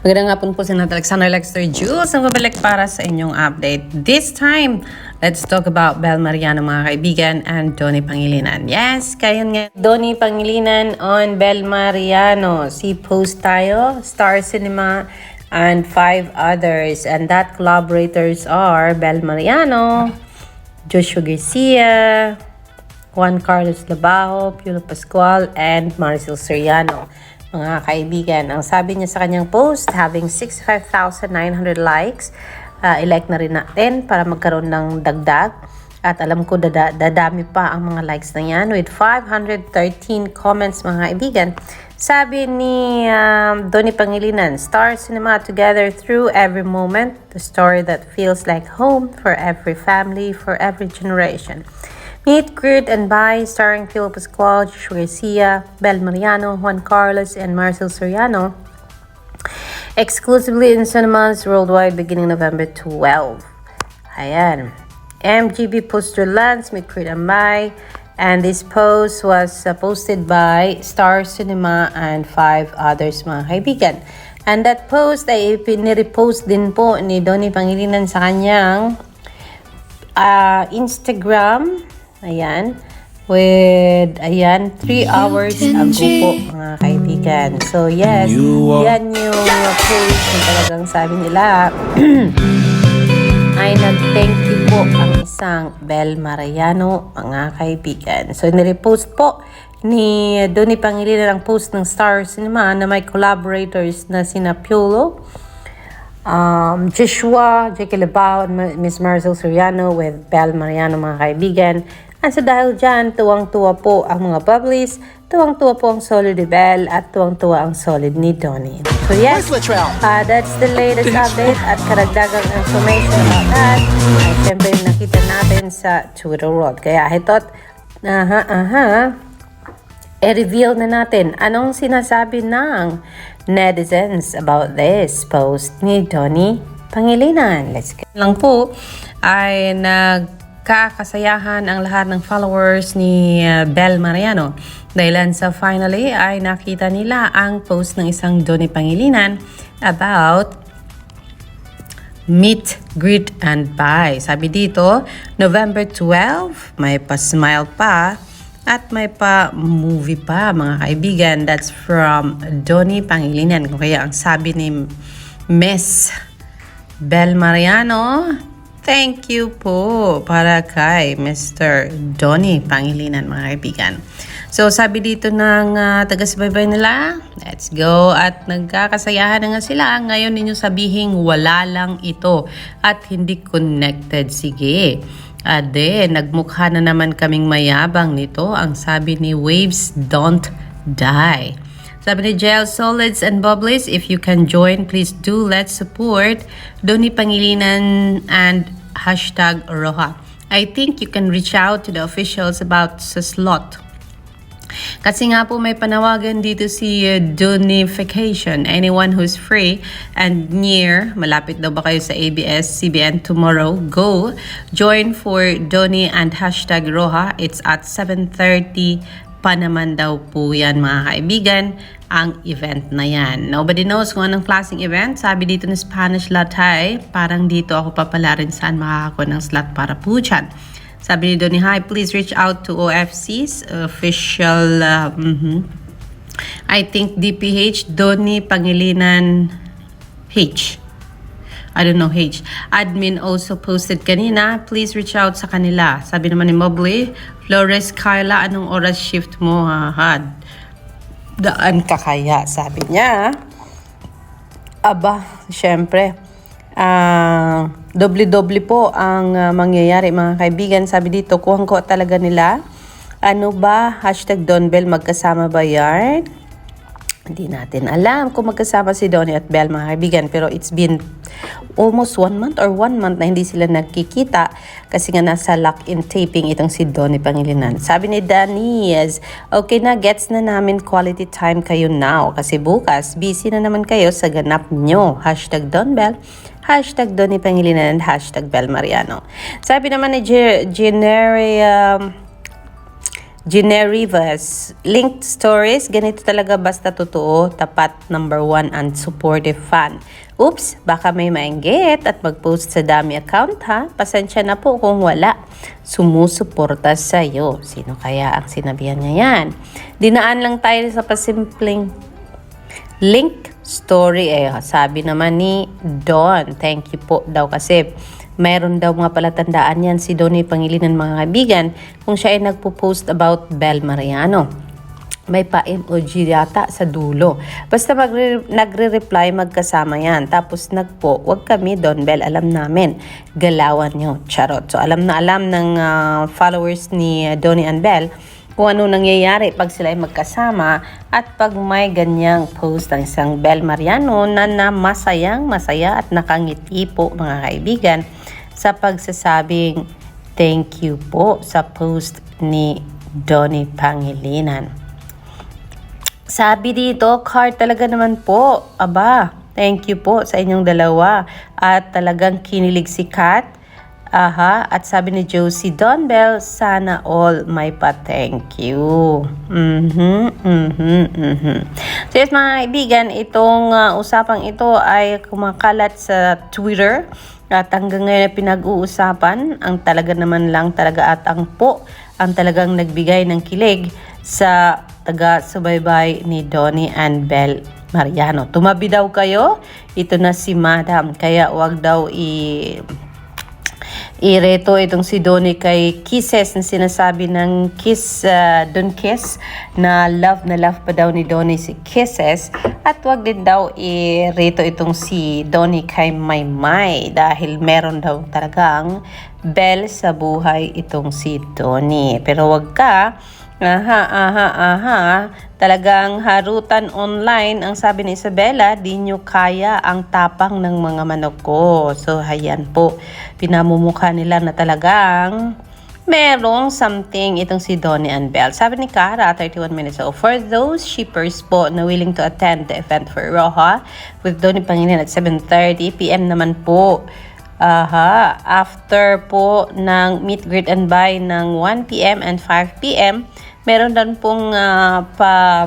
Magandang hapon po sa natin Alexander Lexter Jules ang babalik para sa inyong update. This time, let's talk about Bel Mariano mga kaibigan and Donnie Pangilinan. Yes, kayo nga. Donnie Pangilinan on Bel Mariano. Si post tayo, Star Cinema and five others. And that collaborators are Bel Mariano, Joshua Garcia, Juan Carlos Labajo, Piolo Pascual, and Maricel Soriano. Mga kaibigan, ang sabi niya sa kanyang post, having 65,900 likes, uh, i-like na rin natin para magkaroon ng dagdag. At alam ko dada, dadami pa ang mga likes na yan with 513 comments mga kaibigan. Sabi ni um, Donnie Pangilinan, Star Cinema together through every moment, the story that feels like home for every family, for every generation. Meet, Greet, and Bye, starring Philip Pascual, Joshua Garcia, Bel Mariano, Juan Carlos, and Marcel Soriano. Exclusively in cinemas worldwide beginning November 12. Ayan. MGB Poster Lance, Meet, Greet, and Bye. And this post was uh, posted by Star Cinema and five others mga kaibigan. And that post ay pinirepost din po ni Donnie Pangilinan sa kanyang uh, Instagram. Ayan. With, ayan, 3 hours ago po, mga kaibigan. So, yes, yan yung post na talagang sabi nila. ay nag-thank you po ang isang Bel Mariano, mga kaibigan. So, nirepost po ni Donnie Pangilinan ang post ng Star Cinema na may collaborators na sina Piolo, um, Joshua, Jackie Labao, and Miss Marcel Soriano with Bel Mariano mga kaibigan. At sa dahil dyan, tuwang-tuwa po ang mga bubblies, tuwang-tuwa po ang solid ni Bel, at tuwang-tuwa ang solid ni Donnie. So yes, uh, that's the latest update at karagdagang information about that. Ay syempre nakita natin sa Twitter world. Kaya ito, aha, aha, i-reveal na natin anong sinasabi ng netizens about this post ni Donnie Pangilinan. Let's get lang po ay nagkakasayahan ang lahat ng followers ni uh, Bel Mariano. Dahilan sa finally ay nakita nila ang post ng isang Donnie Pangilinan about Meet, Greet, and Bye. Sabi dito, November 12, may pa-smile pa at may pa-movie pa, mga kaibigan. That's from Donnie Pangilinan. Kaya ang sabi ni Miss Bel Mariano, thank you po para kay Mr. Donnie Pangilinan, mga kaibigan. So, sabi dito ng uh, taga-subaybay nila, let's go. At nagkakasayahan na nga sila. Ngayon ninyo sabihing wala lang ito at hindi connected. Sige. Ade, nagmukha na naman kaming mayabang nito. Ang sabi ni Waves Don't Die. Sabi ni Jail Solids and Bubblies, if you can join, please do. Let's support Doni Pangilinan and hashtag Roha. I think you can reach out to the officials about sa slot. Kasi nga po may panawagan dito si uh, Donification. Anyone who's free and near, malapit daw ba kayo sa ABS-CBN tomorrow, go. Join for Doni and hashtag Roha. It's at 7.30 pa naman daw po yan mga kaibigan ang event na yan. Nobody knows kung anong klaseng event. Sabi dito ng Spanish Latay, parang dito ako papala rin saan makakakuha ng slot para po dyan. Sabi ni Donnie, hi, please reach out to OFC's official, uh, mhm. I think DPH, Donnie Pangilinan H. I don't know, H. Admin also posted kanina, please reach out sa kanila. Sabi naman ni Mobley, Flores Kyla, anong oras shift mo, ha? ha? Daan ka kaya, sabi niya. Aba, syempre, ah, doble-doble po ang ah, mangyayari mga kaibigan. Sabi dito, kuhang ko talaga nila. Ano ba? Hashtag Donbel, magkasama ba yan? Hindi natin alam kung magkasama si Donnie at Belle mga kaibigan. Pero it's been almost one month or one month na hindi sila nagkikita kasi nga nasa lock-in taping itong si Donnie Pangilinan. Sabi ni Daniz, okay na, gets na namin quality time kayo now kasi bukas busy na naman kayo sa ganap nyo. Hashtag Don Bell, hashtag Donnie Pangilinan, hashtag Bel Mariano. Sabi naman ni Ge- Genery, um, Generivas, linked stories, ganito talaga basta totoo, tapat number one and supportive fan. Oops, baka may mainggit at mag-post sa dami account ha. Pasensya na po kung wala. Sumusuporta sa'yo. Sino kaya ang sinabihan niya yan? Dinaan lang tayo sa pasimpleng link story eh. Sabi naman ni Don, thank you po daw kasi mayroon daw mga palatandaan yan si Donnie Pangilinan mga kaibigan kung siya ay nagpo-post about Bel Mariano. May pa-emoji yata sa dulo. Basta magre- nagre-reply magkasama yan. Tapos nagpo, wag kami Don Bell, alam namin. Galawan nyo, charot. So alam na alam ng ah, followers ni ah, Donnie and Bell kung ano nangyayari pag sila ay magkasama at pag may ganyang post ng isang Bel Mariano na, na masayang masaya at nakangiti po mga kaibigan sa pagsasabing thank you po sa post ni Donnie Pangilinan. Sabi dito, card talaga naman po. Aba, thank you po sa inyong dalawa. At talagang kinilig si Kat. Aha, at sabi ni Josie Don Bell, sana all may pa-thank you. Mhm, mhm, mhm. So yes mga kaibigan, itong uh, usapang ito ay kumakalat sa Twitter. At hanggang ngayon ay pinag-uusapan, ang talaga naman lang talaga at ang po ang talagang nagbigay ng kilig sa taga-subaybay ni Donnie and Bell Mariano. Tumabi daw kayo, ito na si Madam, kaya wag daw i Ireto itong si Donnie kay Kisses na sinasabi ng Kiss, uh, Don Kiss na love na love pa daw ni Donnie si Kisses at wag din daw ireto itong si Donnie kay Maymay dahil meron daw talagang bell sa buhay itong si Donnie. Pero wag ka Aha, aha, aha. Talagang harutan online ang sabi ni Isabella, di nyo kaya ang tapang ng mga manok ko. So, hayan po. Pinamumukha nila na talagang merong something itong si Donnie and Belle. Sabi ni Cara, 31 minutes ago, for those shippers po na willing to attend the event for Roja with Donnie Pangilinan at 7.30 p.m. naman po. Aha, after po ng meet, greet, and buy ng 1 p.m. and 5 p.m., meron din pong ah, pa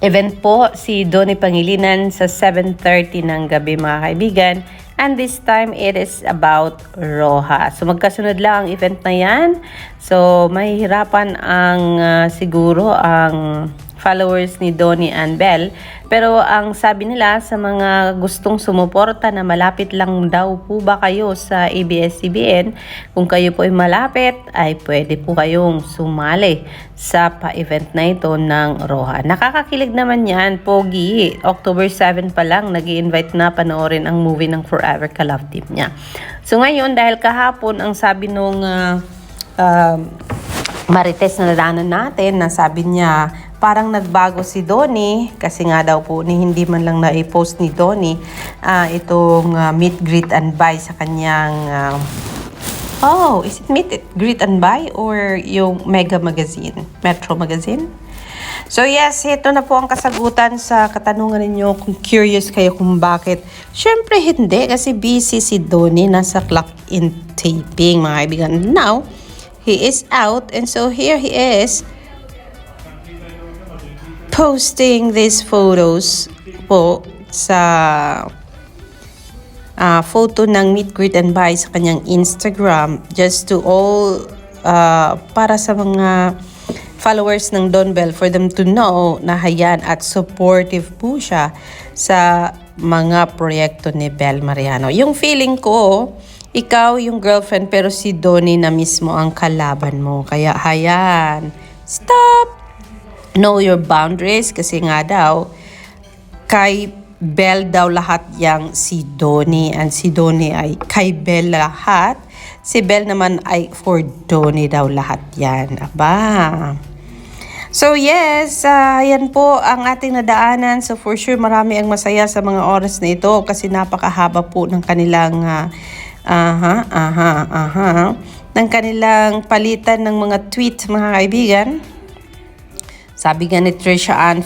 event po si Donnie Pangilinan sa 7.30 ng gabi mga kaibigan. And this time, it is about Roja. So, magkasunod lang ang event na yan. So, mahihirapan ang ah, siguro ang followers ni Donnie and Bell. Pero ang sabi nila sa mga gustong sumuporta na malapit lang daw po ba kayo sa ABS-CBN, kung kayo po ay malapit, ay pwede po kayong sumali sa pa-event na ito ng Roja. Nakakakilig naman yan, Pogi. October 7 pa lang, nag invite na panoorin ang movie ng Forever Ka Love Team niya. So ngayon, dahil kahapon, ang sabi nung ah, ah, Marites na nadaanan natin na sabi niya parang nagbago si Donnie kasi nga daw po ni hindi man lang na-post ni Donnie ah, itong ah, meet, greet, and buy sa kanyang ah, oh, is it meet, greet, and buy or yung Mega Magazine, Metro Magazine? So yes, ito na po ang kasagutan sa katanungan ninyo kung curious kayo kung bakit. Siyempre hindi kasi busy si Donnie nasa clock in taping mga kaibigan. Now, he is out and so here he is posting these photos po sa ah, photo ng meet, greet, and buy sa kanyang Instagram just to all ah, para sa mga followers ng Don Bell for them to know na hayan at supportive po siya sa mga proyekto ni Bel Mariano. Yung feeling ko, ikaw yung girlfriend pero si Donnie na mismo ang kalaban mo. Kaya hayan, stop! Know your boundaries kasi nga daw, kay Bell daw lahat yang si Donnie and si Donnie ay kay Bell lahat. Si Bell naman ay for Donnie daw lahat yan. Aba. So yes, ah, yan po ang ating nadaanan. So for sure marami ang masaya sa mga oras na ito kasi napakahaba po ng kanilang ah, aha, aha, aha, ng kanilang palitan ng mga tweet mga kaibigan. Sabi nga ni Trisha Ann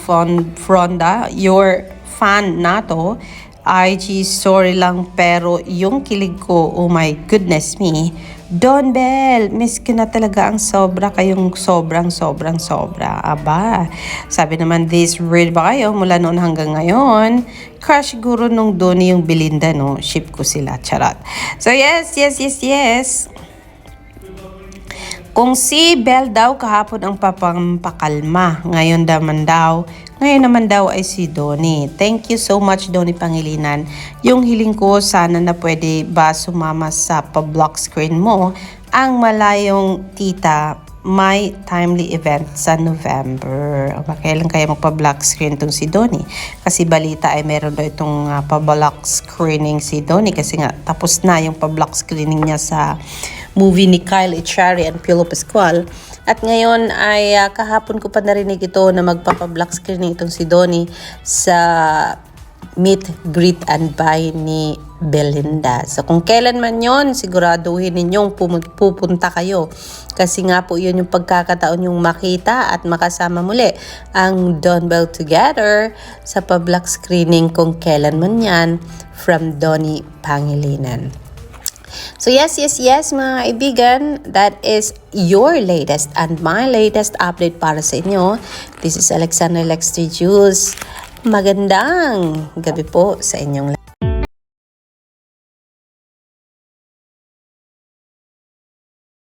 Fronda, your fan na to. IG story lang pero yung kilig ko, oh my goodness me, Don Bell, miss ko na talaga ang sobra kayong sobrang sobrang sobra. Aba, sabi naman this read ba kayo mula noon hanggang ngayon? Crush siguro nung Donnie yung Belinda, no? Ship ko sila, charot. So yes, yes, yes, yes. Kung si Belle daw kahapon ang papampakalma, ngayon naman daw, ngayon naman daw ay si Donnie. Thank you so much Donnie Pangilinan. Yung hiling ko sana na pwede ba sumama sa pa-block screen mo ang malayong tita may timely event sa November. O ba, kailan kaya magpa-block screen itong si Donnie? Kasi balita ay meron daw itong uh, pa-block screening si Donnie kasi nga tapos na yung pa-block screening niya sa movie ni Kyle Echari and Pilo Pascual. At ngayon ay ah, kahapon ko pa narinig ito na magpapa-block screening itong si Donnie sa meet, greet, and buy ni Belinda. So kung kailan man yon siguraduhin ninyong pupunta kayo. Kasi nga po yun yung pagkakataon yung makita at makasama muli ang Don Bell Together sa pa-block screening kung kailan man yan from Donnie Pangilinan. So yes, yes, yes mga kaibigan, that is your latest and my latest update para sa inyo. This is Alexander Lexter Jules. Magandang gabi po sa inyong.